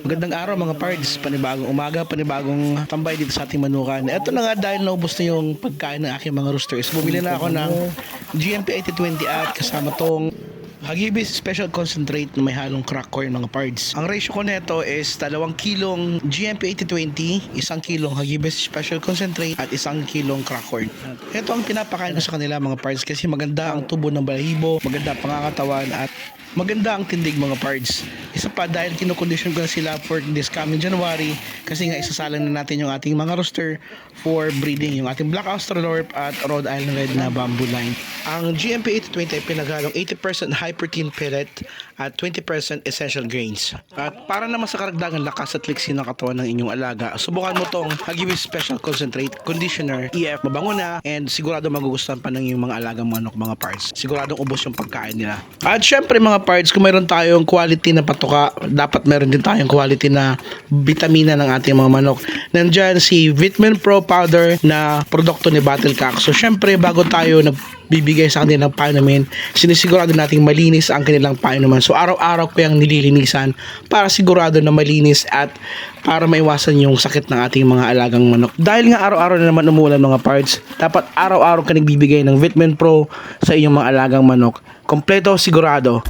Magandang araw mga pards, panibagong umaga, panibagong tambay dito sa ating manukan. Ito na nga dahil naubos na yung pagkain ng aking mga roosters. Bumili na ako ng GMP 8020 at kasama tong Hagibis Special Concentrate na may halong crack corn mga pards. Ang ratio ko nito is 2 kilong GMP 8020, isang kilong Hagibis Special Concentrate at isang kilong crack corn. Ito ang pinapakain ko sa kanila mga pards kasi maganda ang tubo ng balahibo, maganda ang pangangatawan at maganda ang tindig mga pards. Isa pa dahil kinukondisyon ko na sila for this coming January kasi nga isasalang na natin yung ating mga rooster for breeding yung ating Black Australorp at Rhode Island Red na bamboo line. Ang GMP 820 ay pinaghalong 80% high protein pellet at 20% essential grains. At para naman sa karagdagan lakas at liksi ng katawan ng inyong alaga, subukan mo tong Hagibis Special Concentrate Conditioner EF. Mabango na and sigurado magugustuhan pa ng iyong mga alagang manok mga parts. Siguradong ubos yung pagkain nila. At syempre mga parts, kung mayroon tayong quality na patuka, dapat meron din tayong quality na vitamina ng ating mga manok. Nandyan si Vitamin Pro Powder na produkto ni Battlecock. So syempre bago tayo nagbibigay sa kanila ng painumin, sinisigurado nating malinis ang kanilang painuman. So araw-araw ko yung nililinisan para sigurado na malinis at para maiwasan yung sakit ng ating mga alagang manok. Dahil nga araw-araw na naman umulan mga parts, dapat araw-araw ka nagbibigay ng Vitamin Pro sa iyong mga alagang manok. Kompleto sigurado